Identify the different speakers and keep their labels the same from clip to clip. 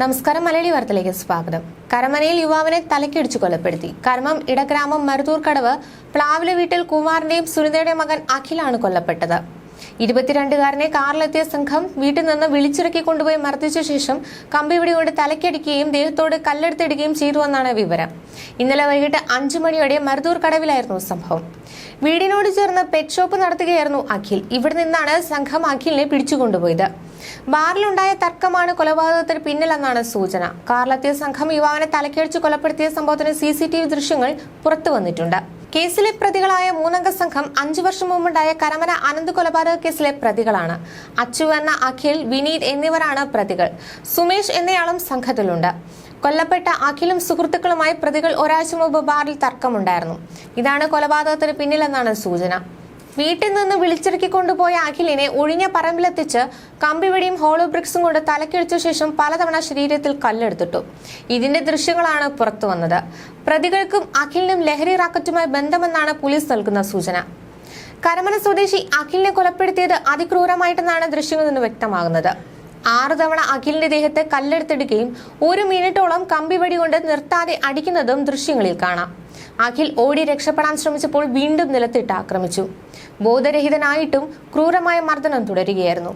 Speaker 1: നമസ്കാരം മലയാളി വാർത്തയിലേക്ക് സ്വാഗതം. കരമനയിൽ യുവാവിനെ തലക്കിടിച്ചു കൊലപ്പെടുത്തി. കർമ്മം ഇടഗ്രാമം മരുതൂർക്കടവ് പ്ലാവില വീട്ടിൽ കുമാറിന്റെയും സുനിതയുടെയും മകൻ അഖിലാണ് കൊല്ലപ്പെട്ടത്. ഇരുപത്തിരണ്ടുകാരനെ കാറിലെത്തിയ സംഘം വീട്ടിൽ നിന്ന് വിളിച്ചിറക്കി കൊണ്ടുപോയി മർദ്ദിച്ച ശേഷം കമ്പിവിടി കൊണ്ട് തലക്കടിക്കുകയും ദേഹത്തോട് കല്ലെടുത്തിടുകയും ചെയ്തുവെന്നാണ് വിവരം. ഇന്നലെ വൈകിട്ട് അഞ്ചു മണിയോടെ മരുതൂർ കടവിലായിരുന്നു സംഭവം. വീടിനോട് ചേർന്ന് പെറ്റ് ഷോപ്പ് നടത്തുകയായിരുന്നു അഖിൽ. ഇവിടെ നിന്നാണ് സംഘം അഖിലിനെ പിടിച്ചുകൊണ്ടുപോയത്. ബാറിലുണ്ടായ തർക്കമാണ് കൊലപാതകത്തിന് പിന്നിലെന്നാണ് സൂചന. കാറിലെത്തിയ സംഘം യുവാവിനെ തലക്കടിച്ച് കൊലപ്പെടുത്തിയ സംഭവത്തിന് സി സി ടി വി ദൃശ്യങ്ങൾ പുറത്തു വന്നിട്ടുണ്ട്. കേസിലെ പ്രതികളായ മൂന്നംഗ സംഘം അഞ്ചു വർഷം മുമ്പുണ്ടായ കരമന അനന്ത് കൊലപാതക കേസിലെ പ്രതികളാണ്. അച്ചു എന്ന അഖിൽ വിനീത് എന്നിവരാണ് പ്രതികൾ. സുമേഷ് എന്നയാളും സംഘത്തിലുണ്ട്. കൊല്ലപ്പെട്ട അഖിലും സുഹൃത്തുക്കളുമായി പ്രതികൾ ഒരാഴ്ച മുമ്പ് ബാറിൽ തർക്കമുണ്ടായിരുന്നു. ഇതാണ് കൊലപാതകത്തിന് പിന്നിലെന്നാണ് സൂചന. വീട്ടിൽ നിന്ന് വിളിച്ചിറക്കി കൊണ്ടുപോയ അഖിലിനെ ഒഴിഞ്ഞ പറമ്പിലെത്തിച്ച് കമ്പിവടിയും ഹോളോ ബ്രിക്സും കൊണ്ട് തലക്കിഴിച്ച ശേഷം പലതവണ ശരീരത്തിൽ കല്ലെടുത്തിട്ടു. ഇതിന്റെ ദൃശ്യങ്ങളാണ് പുറത്തു വന്നത്. പ്രതികൾക്കും അഖിലിനും ലഹരി റാക്കറ്റുമായി ബന്ധമെന്നാണ് പോലീസ് നൽകുന്ന സൂചന. കരമന സ്വദേശി അഖിലിനെ കൊലപ്പെടുത്തിയത് അതിക്രൂരമായിട്ടെന്നാണ് ദൃശ്യങ്ങളിൽ നിന്ന് വ്യക്തമാകുന്നത്. ആറു തവണ അഖിലിന്റെ ദേഹത്ത് കല്ലെടുത്തിടുകയും ഒരു മിനിറ്റോളം കമ്പിവടി കൊണ്ട് നിർത്താതെ അടിക്കുന്നതും ദൃശ്യങ്ങളിൽ കാണാം. അഖിൽ ഓടി രക്ഷപ്പെടാൻ ശ്രമിച്ചപ്പോൾ വീണ്ടും നിലത്തിട്ട് ആക്രമിച്ചു. ബോധരഹിതനായിട്ടും ക്രൂരമായ മർദ്ദനം തുടരുകയായിരുന്നു.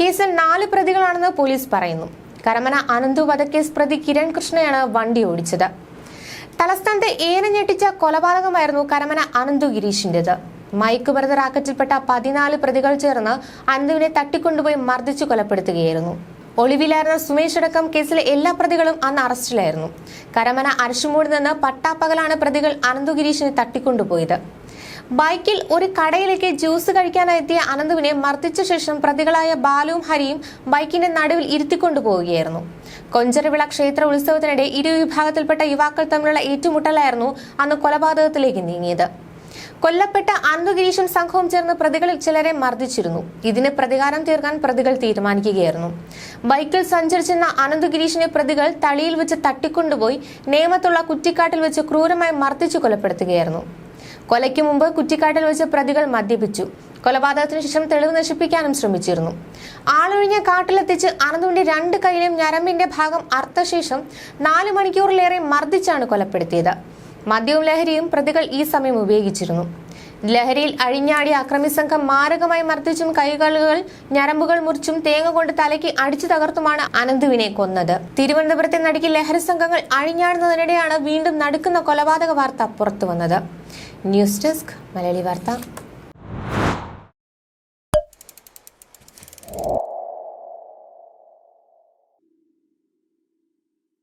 Speaker 1: കേസിൽ നാല് പ്രതികളാണെന്ന് പോലീസ് പറയുന്നു. കരമന അനന്തു വധക്കേസ് പ്രതി കിരൺ കൃഷ്ണയാണ് വണ്ടി ഓടിച്ചത്. തലസ്ഥാനത്തെ ഏറെ ഞെട്ടിച്ച കൊലപാതകമായിരുന്നു കരമന അനന്തു ഗിരീഷിന്റേത് മയക്കുമരുന്ന് റാക്കറ്റിൽപ്പെട്ട പതിനാല് പ്രതികൾ ചേർന്ന് അനന്തുവിനെ തട്ടിക്കൊണ്ടുപോയി മർദ്ദിച്ചു കൊലപ്പെടുത്തുകയായിരുന്നു. ഒളിവിലായിരുന്ന സുമേഷ് അടക്കം കേസിലെ എല്ലാ പ്രതികളും അന്ന് അറസ്റ്റിലായിരുന്നു. കരമന അരശുമൂട് നിന്ന് പട്ടാപ്പകലാണ് പ്രതികൾ അനന്തുഗിരീഷിനെ തട്ടിക്കൊണ്ടുപോയത്. ബൈക്കിൽ ഒരു കടയിലേക്ക് ജ്യൂസ് കഴിക്കാനെത്തിയ അനന്തുവിനെ മർദ്ദിച്ച ശേഷം പ്രതികളായ ബാലുവും ഹരിയും ബൈക്കിന്റെ നടുവിൽ ഇരുത്തിക്കൊണ്ടുപോവുകയായിരുന്നു. കൊഞ്ചരവിള ക്ഷേത്ര ഉത്സവത്തിനിടെ ഇരു വിഭാഗത്തിൽപ്പെട്ട യുവാക്കൾ തമ്മിലുള്ള ഏറ്റുമുട്ടലായിരുന്നു അന്ന് കൊലപാതകത്തിലേക്ക് നീങ്ങിയത്. കൊല്ലപ്പെട്ട അനന്തുഗിരീഷും സംഘവും ചേർന്ന് പ്രതികളിൽ ചിലരെ മർദ്ദിച്ചിരുന്നു. ഇതിന് പ്രതികാരം തീർക്കാൻ പ്രതികൾ തീരുമാനിക്കുകയായിരുന്നു. ബൈക്കിൽ സഞ്ചരിച്ചിരുന്ന അനന്തഗിരീഷിനെ പ്രതികൾ തളിയിൽ വെച്ച് തട്ടിക്കൊണ്ടുപോയി നേമത്തുള്ള കുറ്റിക്കാട്ടിൽ വെച്ച് ക്രൂരമായി മർദ്ദിച്ചു കൊലപ്പെടുത്തുകയായിരുന്നു. കൊലയ്ക്ക് മുമ്പ് കുറ്റിക്കാട്ടിൽ വെച്ച് പ്രതികൾ മദ്യപിച്ചു. കൊലപാതകത്തിന് ശേഷം തെളിവ് നശിപ്പിക്കാനും ശ്രമിച്ചിരുന്നു. ആളൊഴിഞ്ഞ കാട്ടിലെത്തിച്ച് അനന്തുവിന്റെ രണ്ട് കൈയിലും ഞരമ്പിന്റെ ഭാഗം അർത്ഥശേഷം നാല് മണിക്കൂറിലേറെ മർദ്ദിച്ചാണ് കൊലപ്പെടുത്തിയത്. മദ്യവും ലഹരിയും പ്രതികൾ ഈ സമയം ഉപയോഗിച്ചിരുന്നു. ലഹരിയിൽ അഴിഞ്ഞാടി അക്രമി സംഘം മാരകമായി മർദ്ദിച്ചും കൈകാലുകൾ ഞരമ്പുകൾ മുറിച്ചും തേങ്ങ കൊണ്ട് തലയ്ക്ക് അടിച്ചു തകർത്തുമാണ് അനന്തുവിനെ കൊന്നത്. തിരുവനന്തപുരത്തെ നടുക്കി ലഹരി സംഘങ്ങൾ അഴിഞ്ഞാടുന്നതിനിടെയാണ് വീണ്ടും നടുക്കുന്ന കൊലപാതക വാർത്ത പുറത്തു വന്നത്. ന്യൂസ് ഡെസ്ക് മലയാളി വാർത്ത.